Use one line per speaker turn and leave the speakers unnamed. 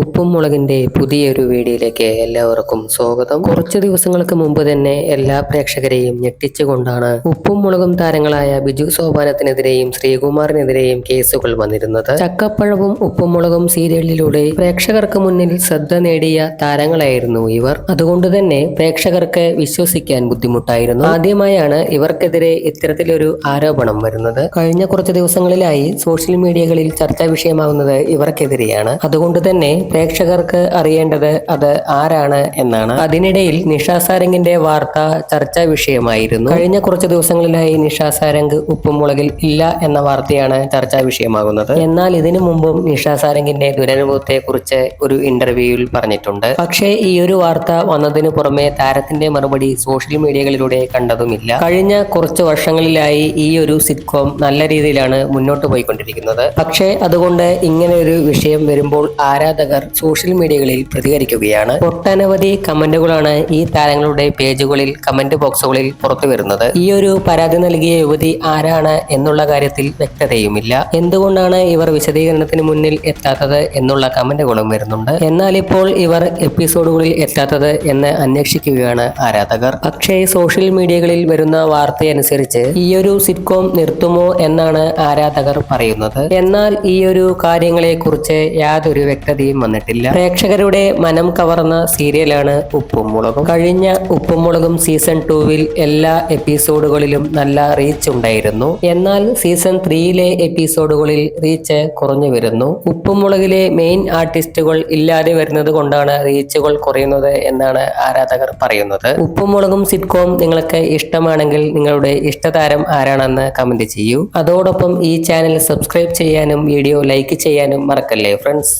ഉപ്പും മുളകിന്റെ പുതിയൊരു വീഡിയോയിലേക്ക് എല്ലാവർക്കും സ്വാഗതം. കുറച്ച് ദിവസങ്ങൾക്ക് മുമ്പ് തന്നെ എല്ലാ പ്രേക്ഷകരെയും ഞെട്ടിച്ചുകൊണ്ടാണ് ഉപ്പും മുളകും താരങ്ങളായ ബിജു സോപാനത്തിനെതിരെയും ശ്രീകുമാറിനെതിരെയും കേസുകൾ വന്നിരുന്നത്. ചക്കപ്പഴവും ഉപ്പും മുളകും സീരിയലിലൂടെ പ്രേക്ഷകർക്ക് മുന്നിൽ ശ്രദ്ധ നേടിയ താരങ്ങളായിരുന്നു ഇവർ. അതുകൊണ്ട് തന്നെ പ്രേക്ഷകർക്ക് വിശ്വസിക്കാൻ ബുദ്ധിമുട്ടായിരുന്നു. ആദ്യമായാണ് ഇവർക്കെതിരെ ഇത്തരത്തിലൊരു ആരോപണം വരുന്നത്. കഴിഞ്ഞ കുറച്ച് ദിവസങ്ങളിലായി സോഷ്യൽ മീഡിയകളിൽ ചർച്ചാ വിഷയമാകുന്നത് ഇവർക്കെതിരെയാണ്. അതുകൊണ്ട് തന്നെ പ്രേക്ഷകർക്ക് അറിയേണ്ടത് അത് ആരാണ് എന്നാണ്. അതിനിടയിൽ നിഷ സാരംഗിന്റെ വാർത്ത ചർച്ചാ വിഷയമായിരുന്നു. കഴിഞ്ഞ കുറച്ച് ദിവസങ്ങളിലായി നിഷ സാരംഗ് ഉപ്പുമുളകിൽ ഇല്ല എന്ന വാർത്തയാണ് ചർച്ചാ വിഷയമാകുന്നത്. എന്നാൽ ഇതിനു മുമ്പും നിഷ സാരംഗിന്റെ ദുരനുഭവത്തെ കുറിച്ച് ഒരു ഇന്റർവ്യൂവിൽ പറഞ്ഞിട്ടുണ്ട്. പക്ഷേ ഈ ഒരു വാർത്ത വന്നതിനു പുറമെ താരത്തിന്റെ മറുപടി സോഷ്യൽ മീഡിയകളിലൂടെ കണ്ടതുമില്ല. കഴിഞ്ഞ കുറച്ച് വർഷങ്ങളിലായി ഈ ഒരു സിറ്റ്കോം നല്ല രീതിയിലാണ് മുന്നോട്ട് പോയിക്കൊണ്ടിരിക്കുന്നത്. പക്ഷേ അതുകൊണ്ട് ഇങ്ങനെ ഒരു വിഷയം വരുമ്പോൾ ആരാധകർ സോഷ്യൽ മീഡിയകളിൽ പ്രതികരിക്കുകയാണ്. ഒട്ടനവധി കമന്റുകളാണ് ഈ താരങ്ങളുടെ പേജുകളിൽ കമന്റ് ബോക്സുകളിൽ പുറത്തു വരുന്നത്. ഈ ഒരു പരാതി നൽകിയ യുവതി ആരാണ് എന്നുള്ള കാര്യത്തിൽ വ്യക്തതയുമില്ല. എന്തുകൊണ്ടാണ് ഇവർ വിശദീകരണത്തിന് മുന്നിൽ എത്താത്തത് എന്നുള്ള കമന്റുകളും വരുന്നുണ്ട്. എന്നാൽ ഇപ്പോൾ ഇവർ എപ്പിസോഡുകളിൽ എത്താത്തത് എന്ന് അന്വേഷിക്കുകയാണ് ആരാധകർ. പക്ഷേ സോഷ്യൽ മീഡിയകളിൽ വരുന്ന വാർത്തയനുസരിച്ച് ഈ ഒരു സിറ്റ്കോം നിർത്തുമോ എന്നാണ് ആരാധകർ പറയുന്നത്. എന്നാൽ ഈ ഒരു കാര്യങ്ങളെ കുറിച്ച് യാതൊരു വ്യക്തതയും വന്നിട്ടില്ല. പ്രേക്ഷകരുടെ മനം കവർന്ന സീരിയലാണ് ഉപ്പും മുളകും കഴിഞ്ഞ ഉപ്പും മുളകും സീസൺ ടൂവിൽ എല്ലാ എപ്പിസോഡുകളിലും നല്ല റീച്ച് ഉണ്ടായിരുന്നു. എന്നാൽ സീസൺ ത്രീയിലെ എപ്പിസോഡുകളിൽ റീച്ച് കുറഞ്ഞു വരുന്നു. ഉപ്പും മുളകിലെ മെയിൻ ആർട്ടിസ്റ്റുകൾ ഇല്ലാതെ വരുന്നത് കൊണ്ടാണ് റീച്ചുകൾ കുറയുന്നത് എന്നാണ് ആരാധകർ പറയുന്നത്. ഉപ്പും മുളകും സിറ്റ്കോം നിങ്ങൾക്ക് ഇഷ്ടമാണെങ്കിൽ നിങ്ങളുടെ ഇഷ്ടതാരം ആരാണെന്ന് കമന്റ് ചെയ്യൂ. അതോടൊപ്പം ഈ ചാനൽ സബ്സ്ക്രൈബ് ചെയ്യാനും വീഡിയോ ലൈക്ക് ചെയ്യാനും മറക്കല്ലേ ഫ്രണ്ട്സ്?